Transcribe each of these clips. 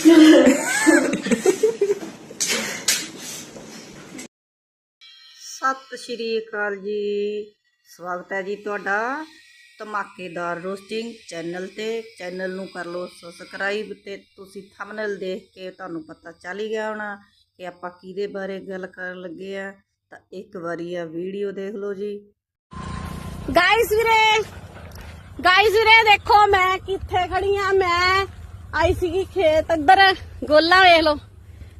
ਸਤਿ ਸ਼੍ਰੀ ਅਕਾਲ ਜੀ। ਸਵਾਗਤ ਹੈ ਜੀ ਤੁਹਾਡਾ ਧਮਾਕੇਦਾਰ ਰੋਸਟਿੰਗ ਚੈਨਲ ਤੇ। ਚੈਨਲ ਨੂੰ ਕਰ ਲਓ ਸਬਸਕ੍ਰਾਈਬ ਤੇ ਤੁਸੀਂ ਥੰਬਨੇਲ ਦੇਖ ਕੇ ਤੁਹਾਨੂੰ ਪਤਾ ਚੱਲ ਗਿਆ ਹੋਣਾ ਕਿ ਆਪਾਂ ਕਿਹਦੇ ਬਾਰੇ ਗੱਲ ਕਰਨ ਲੱਗੇ ਆ। ਤਾਂ ਇੱਕ ਵਾਰੀ ਆ ਵੀਡੀਓ ਦੇਖ ਲਓ ਜੀ। ਗਾਇਸ ਵੀਰੇ ਗਾਇਸ ਵੀਰੇ ਦੇਖੋ ਮੈਂ ਕਿੱਥੇ ਖੜੀ ਆ? ਮੈਂ ਆਈ ਸੀਗੀ ਖੇਤ ਅੰਦਰ। ਗੋਲਾ ਵੇਖ ਲਓ।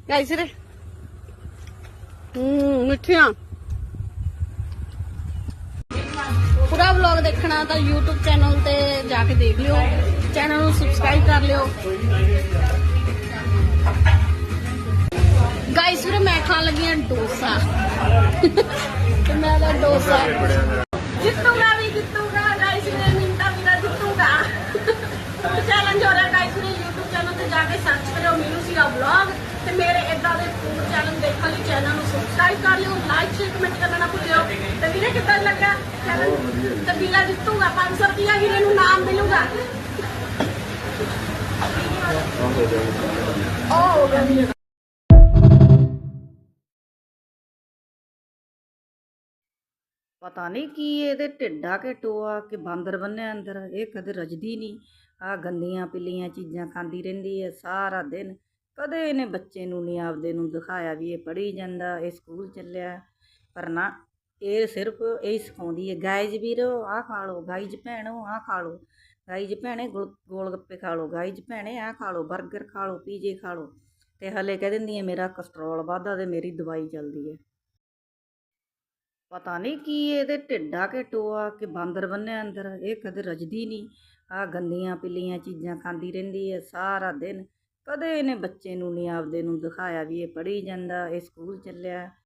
ਗਾਇਸ ਵੀਰੇ ਹੂੰ, ਮਿੱਠੀਆਂ। ਪੂਰਾ ਵਲੌਗ ਦੇਖਣਾ ਤਾਂ YouTube ਚੈਨਲ ਤੇ ਜਾ ਕੇ ਦੇਖ ਲਿਓ। ਚੈਨਲ ਨੂੰ ਸਬਸਕ੍ਰਾਈਬ ਕਰ ਲਿਓ। ਗਾਇਸ ਵੀਰੇ, ਮੈਂ ਖਾਣ ਲੱਗੀ ਹਾਂ ਡੋਸਾ। ਤੇ ਮੈਂ ਦਾ ਡੋਸਾ ਜਿੱਤੂਗਾ ਵੀ ਜਿੱਤੂਗਾ ਗਾਇਸ ਨੇ ਮਿੰਟਾ ਮੇਰਾ ਜਿੱਤੂਗਾ ਚੈਲੰਜ ਹੋ ਰਿਹਾ ਗਾਇਸ ਨੇ YouTube ਚੈਨਲ ਤੇ ਜਾ ਕੇ ਸਰਚ ਕਰਿਓ ਮੀਨੂ ਸੀਗਾ ਵਲੌਗ ਤੇ ਮੇਰੇ ਇਦਾਂ ਦੇ ਫੂਡ ਚੈਨਲ ਦੇਖਣ ਲਈ ਚੈਨਲ ਨੂੰ ਸਬਸਕ੍ਰਾਈਬ ਕਰ ਲਿਓ ਲਾਈਕ ਸ਼ੇਅਰ ਕਮੈਂਟ ਕਰਨਾ ਨਾ ਭੁੱਲਿਓ। ਤੇ ਵੀਰੇ ਕਿੱਦਾਂ ਲੱਗਾ ਚੈਨਲ ਤੇ ਵੀਰਾ ਜਿੱਤੂਗਾ 500 ਰੁਪਿਆ ਵੀਰੇ ਨੂੰ ਨਾਮ ਮਿਲੂਗਾ। ਓ ਪਤਾ ਨਹੀਂ ਕੀ ਇਹਦੇ ਢਿੱਡਾ ਕਿ ਟੋਆ ਕਿ ਬਾਂਦਰ ਬੰਨਿਆ ਅੰਦਰ ਇਹ ਕਦੇ ਰਜਦੀ ਨਹੀਂ। ਆ ਗੰਦੀਆਂ ਪਿੱਲੀਆਂ ਚੀਜ਼ਾਂ ਖਾਂਦੀ ਰਹਿੰਦੀ ਹੈ ਸਾਰਾ ਦਿਨ। ਕਦੇ ਇਹਨੇ ਬੱਚੇ ਨੂੰ ਨਹੀਂ ਆਪਦੇ ਨੂੰ ਦਿਖਾਇਆ ਵੀ ਇਹ ਪੜ੍ਹੀ ਜਾਂਦਾ, ਇਹ ਸਕੂਲ ਚੱਲਿਆ। ਪਰ ਨਾ, ਇਹ ਸਿਰਫ ਇਹ ਸਿਖਾਉਂਦੀ ਹੈ ਗਾਇਜ਼ ਵੀਰੋ, ਆਹ ਖਾ ਲਓ ਗਾਇਜ਼ ਭੈਣੋ, ਆਹ ਖਾ ਲਓ। ਗਾਇਜ਼ ਭੈਣੇ, ਗੋਲ ਗੋਲ ਗੱਪੇ ਖਾ ਲਓ। ਗਾਇਜ਼ ਭੈਣੇ, ਆਹ ਖਾ ਲਓ। 버ਗਰ ਖਾ ਲਓ, ਪੀਜੇ ਖਾ ਲਓ। ਤੇ ਹਲੇ ਕਹਿ ਦਿੰਦੀ ਹੈ, ਮੇਰਾ ਕੋਲੇਸਟ੍ਰੋਲ ਵੱਧਦਾ ਤੇ ਮੇਰੀ ਦਵਾਈ ਚੱਲਦੀ ਹੈ। ਪਤਾ ਨਹੀਂ ਕੀ ਇਹਦੇ ਢਿੱਡਾ ਕਿ ਟੋਆ ਕਿ ਬਾਂਦਰ ਬੰਨਿਆ ਅੰਦਰ, ਇਹ ਕਦੇ ਰਜਦੀ ਨਹੀਂ ਆ ਗੰਦੀਆਂ ਪਿੱਲੀਆਂ ਚੀਜ਼ਾਂ ਖਾਂਦੀ ਰਹਿੰਦੀ ਹੈ ਸਾਰਾ ਦਿਨ। ਕਦੇ ਇਹਨੇ ਬੱਚੇ ਨੂੰ ਨਹੀਂ ਆਪਦੇ ਨੂੰ ਦਿਖਾਇਆ ਵੀ ਇਹ ਪੜ੍ਹੀ ਜਾਂਦਾ, ਇਹ ਸਕੂਲ ਚੱਲਿਆ।